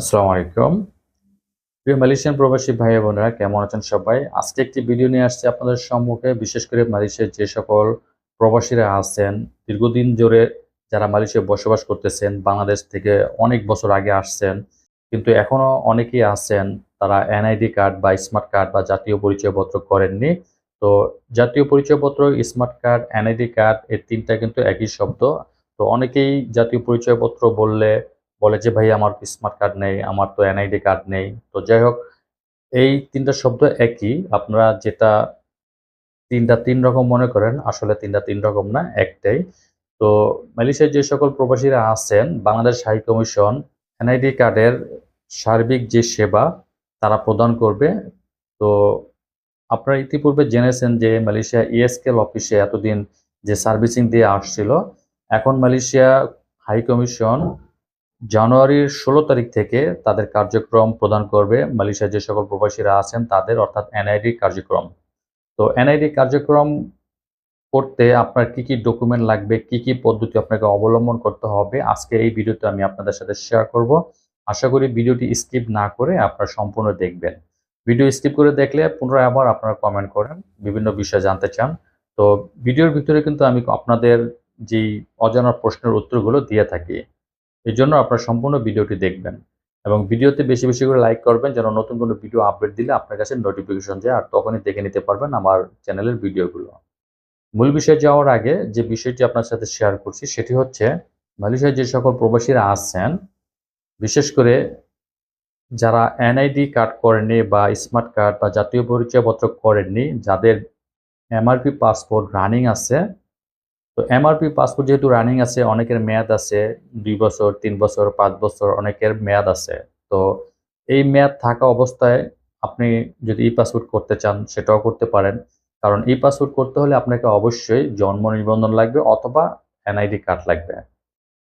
আসসালামু আলাইকুম। প্রিয় মালয়েশিয়ান প্রবাসী ভাই বোনেরা, কেমন আছেন সবাই? আজকে একটি ভিডিও নিয়ে আসছে আপনাদের সম্মুখে। বিশেষ করে মালয়েশিয়ার যে সকল প্রবাসীরা আছেন, দীর্ঘদিন ধরে যারা মালয়েশিয়ায় বসবাস করতেছেন, বাংলাদেশ থেকে অনেক বছর আগে আসছেন, কিন্তু এখনও অনেকেই আছেন, তারা এনআইডি কার্ড বা স্মার্ট কার্ড বা জাতীয় পরিচয়পত্র করেননি। তো জাতীয় পরিচয়পত্র, স্মার্ট কার্ড, এনআইডি কার্ড এই তিনটা কিন্তু একই শব্দ। তো অনেকেই জাতীয় পরিচয়পত্র বললে বলে যে, ভাই, আমার স্মার্ট কার্ড নেই, আমার তো এনআইডি কার্ড নেই। তো যাই হোক, এই তিনটা শব্দ একই। আপনারা যেটা তিনটা তিন রকম মনে করেন, আসলে তিনটা তিন রকম না, একটাই। তো মালয়েশিয়ার যে সকল প্রবাসীরা আছেন, বাংলাদেশ হাই কমিশন এনআইডি কার্ডের সার্বিক যে সেবা, তারা প্রদান করবে। তো আপনারা ইতিপূর্বে জেনেছেন যে, মালয়েশিয়া ইএসকেল অফিসে এতদিন যে সার্ভিসিং দিয়ে আসছিল, এখন মালয়েশিয়া হাই কমিশন জানুয়ারির ষোলো তারিখ থেকে তাদের কার্যক্রম প্রদান করবে। মালয়েশিয়ার যে সকল প্রবাসীরা আছেন তাদের, অর্থাৎ এনআইডি কার্যক্রম। তো এনআইডি কার্যক্রম করতে আপনার কি কি ডকুমেন্ট লাগবে, কি কি পদ্ধতি আপনাকে অবলম্বন করতে হবে, আজকে এই ভিডিওতে আমি আপনাদের সাথে শেয়ার করব। আশা করি ভিডিওটি স্কিপ না করে আপনারা সম্পূর্ণ দেখবেন। ভিডিও স্কিপ করে দেখলে পুনরায় আবার আপনারা কমেন্ট করেন, বিভিন্ন বিষয় জানতে চান। তো ভিডিওর ভিতরে কিন্তু আমি আপনাদের যেই অজানা প্রশ্নের উত্তরগুলো দিয়ে থাকি। এর জন্য আপনারা সম্পূর্ণ ভিডিওটি দেখবেন এবং ভিডিওতে বেশি বেশি করে লাইক করবেন যেন নতুন কোনো ভিডিও আপডেট দিলে আপনার কাছে নোটিফিকেশন যায় আর তখনই দেখে নিতে পারবেন আমার চ্যানেলের ভিডিওগুলো মূল বিষয়ে যাওয়ার আগে যে বিষয়টি আপনার সাথে শেয়ার করছি সেটি হচ্ছে মালয়েশিয়ার যে সকল প্রবাসীরা আসছেন বিশেষ করে যারা এনআইডি কার্ড করেননি বা স্মার্ট কার্ড বা জাতীয় পরিচয়পত্র করেননি, যাদের এমআরপি পাসপোর্ট রানিং আছে তো এমআরপি পাসপোর্ট যেহেতু রানিং আছে, অনেকের মেয়াদ আছে, দুই বছর, তিন বছর, পাঁচ বছর, অনেকের মেয়াদ আছে। তো এই মেয়াদ থাকা অবস্থায় আপনি যদি ই পাসপোর্ট করতে চান, সেটাও করতে পারেন। কারণ ই পাসপোর্ট করতে হলে আপনাকে অবশ্যই জন্ম নিবন্ধন লাগবে অথবা এনআইডি কার্ড লাগবে।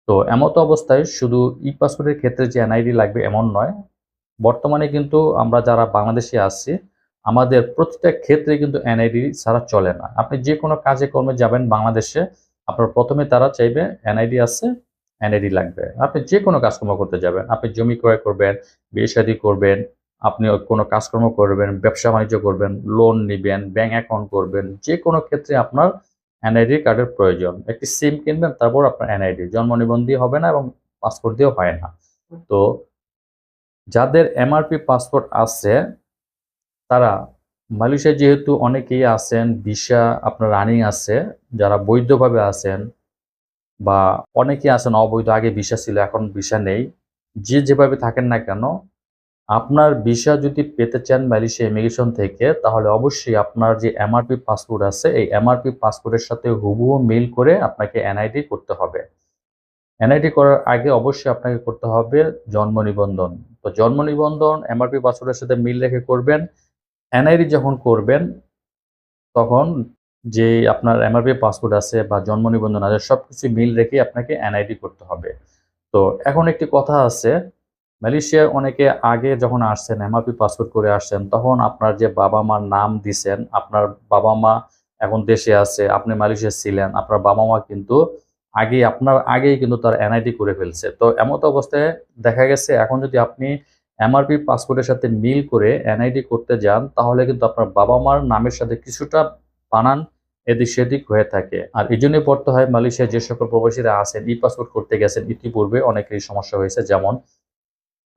তো এমতো অবস্থায় শুধু ই পাসপোর্টের ক্ষেত্রে যে এনআইডি লাগবে এমন নয়, বর্তমানে কিন্তু আমরা যারা বাংলাদেশে আছি, আমাদের প্রতিটা ক্ষেত্রে কিন্তু এনআইডি ছাড়া চলে না। আপনি যে কোনো কাজে কর্মে যাবেন বাংলাদেশে আপনার প্রথমে তারা চাইবে এনআইডি আছে, এনআইডি লাগবে। আপনি যে কোনো কাজকর্ম করতে যাবেন, আপনি জমি ক্রয় করবেন, বিয়ে শাদী করবেন, আপনি কোনো কাজকর্ম করবেন, ব্যবসা বাণিজ্য করবেন লোন নেবেন ব্যাংক অ্যাকাউন্ট করবেন যে কোনো ক্ষেত্রে আপনার এনআইডি কার্ডের প্রয়োজন। একটি সিম কিনবেন, তারপর আপনার এনআইডি। জন্ম নিবন্ধী হবে না এবং পাসপোর্ট দিয়েও হয় না। তো যাদের এমআরপি পাসপোর্ট আছে, তারা মালয়েশিয়ায় যেহেতু অনেকেই আছেন, ভিসা আপনার রানিং আছে, যারা বৈধভাবে আছেন বা অনেকেই আছেন, অবৈধ, আগে ভিসা ছিল, এখন ভিসা নেই, যে যেভাবে থাকেন না কেন, আপনার ভিসা যদি পেতে চান মালয়েশিয়া ইমিগ্রেশন থেকে, তাহলে অবশ্যই আপনার যে এমআরপি পাসপোর্ট আছে, এই এমআরপি পাসপোর্টের সাথে হুবহু মিল করে আপনাকে এনআইডি করতে হবে। এনআইডি করার আগে অবশ্যই আপনাকে করতে হবে জন্ম নিবন্ধন। তো জন্ম নিবন্ধন এমআরপি পাসপোর্টের সাথে মিল রেখে করবেন এনআইডি যখন করবেন, তখন যে আপনার এমআরপি পাসপোর্ট আছে বা জন্ম নিবন্ধন আছে সব কিছু মিল রেখে আপনাকে এনআইডি করতে হবে। তো এখন একটি কথা আছে, মালয়েশিয়ায় অনেকে আগে যখন আসছেন, এমআরপি পাসপোর্ট করে আসছেন, তখন আপনার যে বাবা মার নাম দিছেন, আপনার বাবা মা এখন দেশে আছে, আপনি মালয়েশিয়া ছিলেন, আপনার বাবা মা কিন্তু আগে আপনার আগেই কিন্তু তার এনআইডি করে ফেলছে। তো এমত অবস্থায় দেখা গেছে, এখন যদি আপনি এমআরপি পাসপোর্টের সাথে মিল করে এনআইডি করতে যান, তাহলে কিন্তু আপনার বাবা মার নামের সাথে কিছুটা বানান এদিক সেদিক হয়ে থাকে। আর এই জন্যই পড়তে হয় মালয়েশিয়ায় যে সকল প্রবাসীরা আছেন, ই পাসপোর্ট করতে গেছেন, ইতিপূর্বে অনেকেরই সমস্যা হয়েছে। যেমন,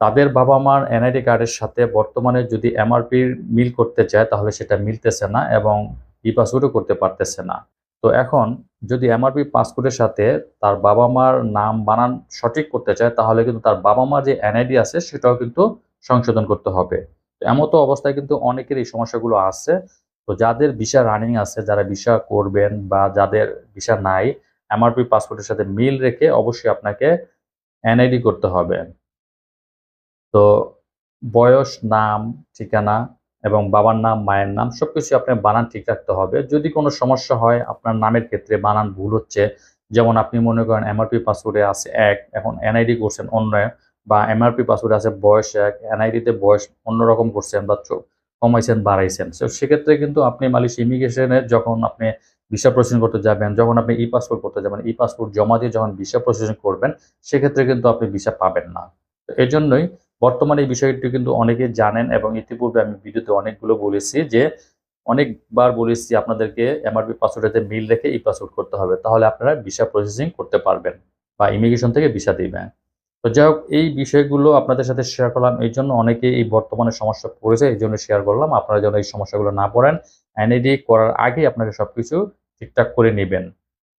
তাদের বাবা মার এনআইডি কার্ডের সাথে বর্তমানে যদি এমআরপির মিল করতে চায়, তাহলে সেটা মিলতেছে না এবং ই পাসপোর্টও করতে পারতেছে না। তো এখন যদি এমআরপি পাসপোর্টের সাথে তার বাবা মার নাম বানান সঠিক করতে চায়, তাহলে কিন্তু তার বাবা মার যে এনআইডি আছে সেটাও কিন্তু সংশোধন করতে হবে। তো এমতো অবস্থায় কিন্তু অনেকের এই সমস্যাগুলো আছে। তো যাদের ভিসা রানিং আছে, যারা ভিসা করবেন বা যাদের ভিসা নাই এমআরপি পাসপোর্টের সাথে মিল রেখে অবশ্যই আপনাকে এনআইডি করতে হবে। তো বয়স, নাম, ঠিকানা এবং বাবার নাম, মায়ের নাম সবকিছু আপনার বানান ঠিক রাখতে হবে। যদি কোনো সমস্যা হয়, আপনার নামের ক্ষেত্রে বানান ভুল হচ্ছে, যেমন আপনি মনে করেন এমআরপি পাসওয়ার্ডে আছে এক, এখন এনআইডি করছেন অন্য বা এমআরপি পাসওয়ার্ডে আছে বয়স এক এনআইডিতে বয়স অন্যরকম করছেন বা কমাইছেন, বাড়াইছেন। তো সেক্ষেত্রে কিন্তু আপনি মালয়েশিয়া ইমিগ্রেশনে যখন আপনি ভিসা প্রসেসিং করতে যাবেন, যখন আপনি ই পাসপোর্ট করতে যাবেন ই পাসপোর্ট জমা দিয়ে যখন ভিসা প্রসেসিং করবেন, সেক্ষেত্রে কিন্তু আপনি ভিসা পাবেন না। তো এই জন্যই বর্তমানে এই বিষয়টি কিন্তু অনেকে জানেন এবং ইতিপূর্বে আমি ভিডিওতে অনেকগুলো বলেছি যে অনেকবার বলেছি আপনাদেরকে এমআরপি পাসওয়ার্ডেতে মিল রেখে এই পাসওয়ার্ড করতে হবে। তাহলে আপনারা ভিসা প্রসেসিং করতে পারবেন বা ইমিগ্রেশন থেকে ভিসা দিবেন। তো যাই হোক, এই বিষয়গুলো আপনাদের সাথে শেয়ার করলাম। এই জন্য অনেকে এই বর্তমানে সমস্যা পড়েছে, এই জন্য শেয়ার করলাম। আপনারা যেন এই সমস্যাগুলো না পড়েন এনআইডি করার আগে আপনাকে সবকিছু ঠিকঠাক করে নেবেন।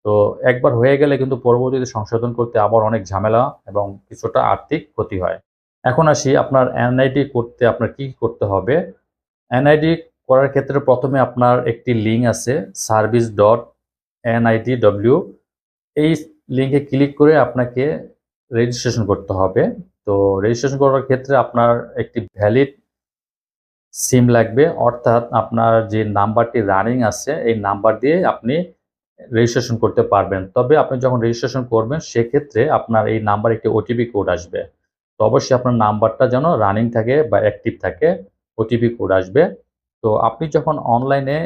তো একবার হয়ে গেলে কিন্তু পরবর্তীতে সংশোধন করতে আবার অনেক ঝামেলা এবং কিছুটা আর্থিক ক্ষতি হয়। এখন আসি আপনার এনআইডি করতে, আপনার কি করতে হবে? এনআইডি করার ক্ষেত্রে প্রথমে আপনার একটি লিঙ্ক আছে সার্ভিস ডট এনআইডি ডব্লিউ এই লিঙ্কে ক্লিক করে আপনাকে রেজিস্ট্রেশন করতে হবে। তো রেজিস্ট্রেশন করার ক্ষেত্রে আপনার একটি ভ্যালিড সিম লাগবে, অর্থাৎ আপনার যে নাম্বারটি রানিং আছে, এই নাম্বার দিয়ে আপনি রেজিস্ট্রেশন করতে পারবেন। তবে আপনি যখন রেজিস্ট্রেশন করবেন, সেক্ষেত্রে আপনার এই নাম্বার একটি ওটিপি কোড আসবে। তো অবশ্যই আপনার নাম্বারটা যেন রানিং থাকে বা অ্যাক্টিভ থাকে ওটিপি কোড আসবে। তো আপনি যখন অনলাইনে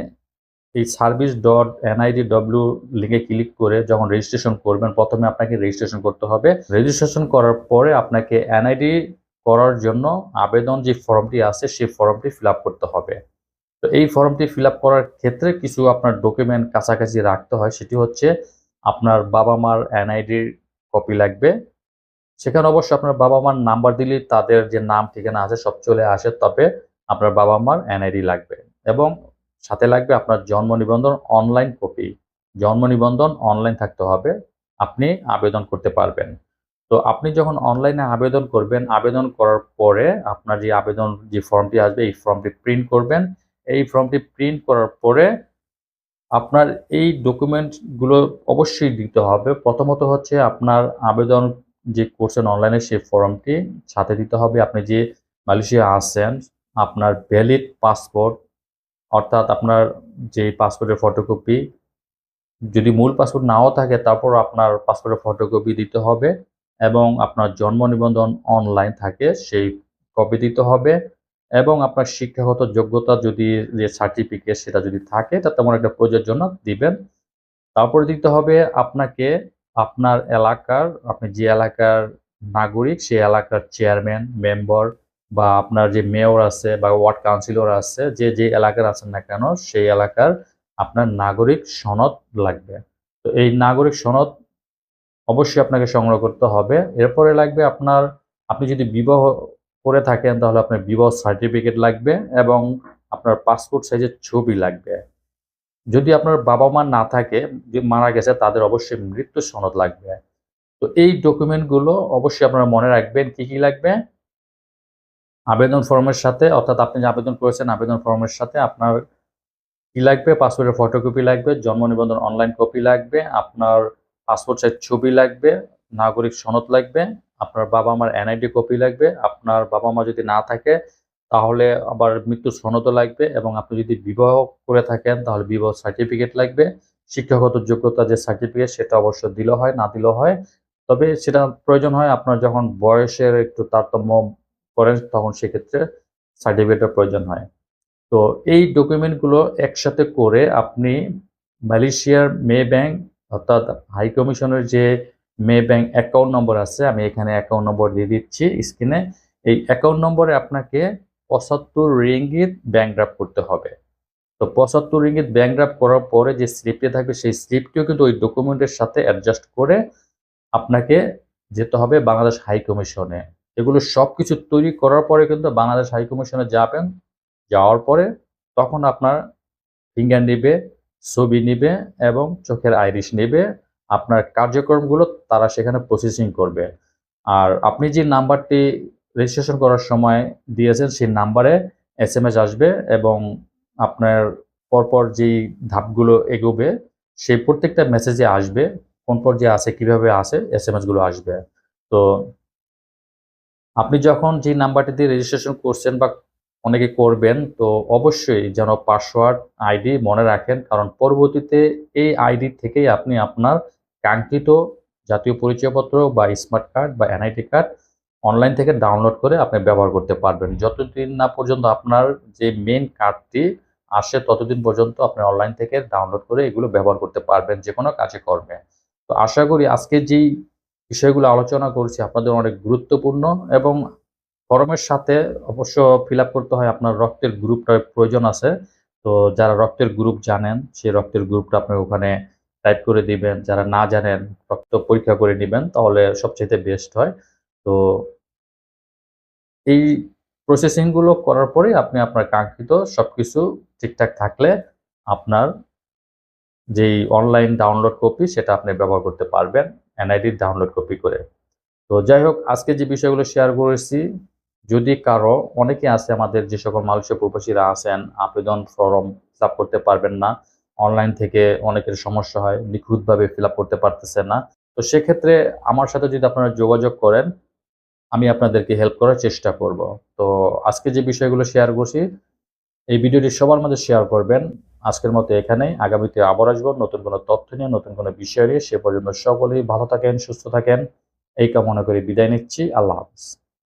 এই সার্ভিস ডট এনআইডি ডব্লিউ লিঙ্কে ক্লিক করে যখন রেজিস্ট্রেশন করবেন, প্রথমে আপনাকে রেজিস্ট্রেশন করতে হবে। রেজিস্ট্রেশন করার পরে আপনাকে এনআইডি করার জন্য আবেদন যে ফর্মটি আছে, সেই ফর্মটি ফিল করতে হবে। তো এই ফর্মটি ফিল করার ক্ষেত্রে কিছু আপনার ডকুমেন্ট কাছাকাছি রাখতে হয়, সেটি হচ্ছে আপনার বাবা মার এনআইডির কপি লাগবে। সেখানে অবশ্য আপনার বাবা মার নাম্বার দিলে তাদের যে নাম, ঠিকানা আছে, সব চলে আসে, তবে আপনার বাবা মার এনআইডি লাগবে এবং সাথে লাগবে আপনার জন্ম নিবন্ধন অনলাইন কপি। জন্ম নিবন্ধন অনলাইন থাকতে হবে, আপনি আবেদন করতে পারবেন। তো আপনি যখন অনলাইনে আবেদন করবেন, আবেদন করার পরে আপনার যে আবেদন যে ফর্মটি আসবে, এই ফর্মটি প্রিন্ট করবেন। এই ফর্মটি প্রিন্ট করার পরে আপনার এই ডকুমেন্টগুলো অবশ্যই দিতে হবে। প্রথমত হচ্ছে আপনার আবেদন যে করছেন অনলাইনে সেই ফর্মটি সাথে দিতে হবে। আপনি যে মালয়েশিয়া আছেন, আপনার ভ্যালিড পাসপোর্ট অর্থাৎ আপনার যে পাসপোর্টের ফটোকপি যদি মূল পাসপোর্ট নাও থাকে, তারপর আপনার পাসপোর্টের ফটোকপি দিতে হবে এবং আপনার জন্ম নিবন্ধন অনলাইন থাকে, সেই কপি দিতে হবে এবং আপনার শিক্ষাগত যোগ্যতা যদি যে সার্টিফিকেট সেটা যদি থাকে তা তেমন একটা প্রয়োজনের জন্য দিবেন। তারপরে দিতে হবে আপনাকে আপনার এলাকার, আপনি যে এলাকার নাগরিক, সেই এলাকার চেয়ারম্যান মেম্বার বা আপনার যে মেয়র আছে বা ওয়ার্ড কাউন্সিলর আছে, যে যে এলাকার আছেন না কেন, সেই এলাকার আপনার নাগরিক সনদ লাগবে। তো এই নাগরিক সনদ অবশ্যই আপনাকে সংগ্রহ করতে হবে। এরপরে লাগবে আপনার, আপনি যদি বিবাহ করে থাকেন, তাহলে আপনার বিবাহ সার্টিফিকেট লাগবে এবং আপনার পাসপোর্ট সাইজের ছবি লাগবে। যদি আপনার বাবা মা না থাকে, যে মারা গেছে, তাদের অবশ্যই মৃত্যু সনদ লাগবে। তো এই ডকুমেন্টগুলো অবশ্যই আপনারা মনে রাখবেন, কি কি লাগবে? আবেদন ফর্মের সাথে, অর্থাৎ আপনি যে আবেদন করেছেন, আবেদন ফর্মের সাথে আপনার কি লাগবে? পাসপোর্টের ফটোকপি লাগবে, জন্ম নিবন্ধন অনলাইন কপি লাগবে, আপনার পাসপোর্ট সাইজ ছবি লাগবে, নাগরিক সনদ লাগবে, আপনার বাবা মার এনআইডি কপি লাগবে, আপনার বাবা মা যদি না থাকে তাহলে আবার মৃত্যু সনদও লাগবে এবং আপনি যদি বিবাহ করে থাকেন, তাহলে বিবাহ সার্টিফিকেট লাগবে। শিক্ষাগত যোগ্যতা যে সার্টিফিকেট সেটা অবশ্য দিলে হয়, না দিলেও হয়। তবে সেটা প্রয়োজন হয় আপনার যখন বয়সের একটু তারতম্য করেন, তখন সেক্ষেত্রে সার্টিফিকেটের প্রয়োজন হয়। তো এই ডকুমেন্টগুলো একসাথে করে আপনি মালয়েশিয়ার মে ব্যাংক অর্থাৎ হাই কমিশনের যে মে ব্যাংক অ্যাকাউন্ট নম্বর আছে, আমি এখানে অ্যাকাউন্ট নম্বর দিয়ে দিচ্ছি স্ক্রিনে এই অ্যাকাউন্ট নম্বরে আপনাকে পঁচাত্তর রিঙ্গিত ব্যাংক ড্রাফট করতে হবে। তো পঁচাত্তর রিঙ্গিত ব্যাংক ড্রাফট করার পরে যে স্লিপটি থাকবে, সেই স্লিপটিও কিন্তু ওই ডকুমেন্টের সাথে অ্যাডজাস্ট করে আপনাকে যেতে হবে বাংলাদেশ হাই কমিশনে। এগুলো সব কিছু তৈরি করার পরে কিন্তু বাংলাদেশ হাই কমিশনে যাবেন। যাওয়ার পরে তখন আপনার ফিঙ্গার নিবে, ছবি নিবে এবং চোখের আইরিশ নেবে। আপনার কার্যক্রমগুলো তারা সেখানে প্রসেসিং করবে। আর আপনি যে নাম্বারটি রেজিস্ট্রেশন করার সময় দিয়েছেন সেই নাম্বারে এস আসবে এবং আপনার পরপর যেই ধাপগুলো এগোবে সেই প্রত্যেকটা মেসেজে আসবে, কোন পর্যায়ে আছে, কীভাবে আসে এস এম এসগুলো আসবে। তো আপনি যখন যে নাম্বারটি দিয়ে রেজিস্ট্রেশন করছেন বা অনেকে করবেন, তো অবশ্যই যেন পাসওয়ার্ড আইডি মনে রাখেন, কারণ পরবর্তীতে এই আইডি থেকেই আপনি আপনার কাঙ্ক্ষিত জাতীয় পরিচয়পত্র বা স্মার্ট কার্ড বা এনআইটি কার্ড অনলাইন থেকে ডাউনলোড করে আপনি ব্যবহার করতে পারবেন। যতদিন না পর্যন্ত আপনার যে মেন কার্ডটি আসে, ততদিন পর্যন্ত আপনি অনলাইন থেকে ডাউনলোড করে এগুলো ব্যবহার করতে পারবেন যে কোনো কাজে করবে তো আশা করি আজকে যেই বিষয়গুলো আলোচনা করছি আপনাদের অনেক গুরুত্বপূর্ণ এবং ফর্মের সাথে অবশ্য ফিল করতে হয় আপনার রক্তের গ্রুপটার প্রয়োজন আছে। তো যারা রক্তের গ্রুপ জানেন, সেই রক্তের গ্রুপটা আপনি ওখানে টাইপ করে দিবেন। যারা না জানেন, রক্ত পরীক্ষা করে নেবেন, তাহলে সবচেয়ে বেস্ট হয়। তো এই প্রসেসিংগুলো করার পরে আপনি আপনার কাঙ্ক্ষিত সবকিছু ঠিকঠাক থাকলে আপনার যেই অনলাইন ডাউনলোড কপি সেটা আপনি ব্যবহার করতে পারবেন এনআইডির ডাউনলোড কপি করে। তো যাই হোক, আজকে যে বিষয়গুলো শেয়ার করেছি, যদি কারও অনেকে আছে আমাদের যে সকল মালয়েশিয়া প্রবাসীরা আছেন আবেদন ফর্ম ফিল করতে পারবেন না অনলাইন থেকে অনেকের সমস্যা হয়, নিখুঁতভাবে ফিল করতে পারতেছে না, তো সেক্ষেত্রে আমার সাথে যদি আপনারা যোগাযোগ করেন আমি আপনাদেরকে হেল্প করার চেষ্টা করব। তো আজকে যে বিষয়গুলো শেয়ার করছি, এই ভিডিওটি সবার মধ্যে শেয়ার করবেন। আজকের মতো এখানেই। আগামীতে আবার আসব নতুন কোনো তথ্য নিয়ে, নতুন কোনো বিষয় নিয়ে। সে পর্যন্ত সকলেই ভালো থাকেন, সুস্থ থাকেন। এই কামনা করে বিদায় নিচ্ছি। আল্লাহ হাফিজ।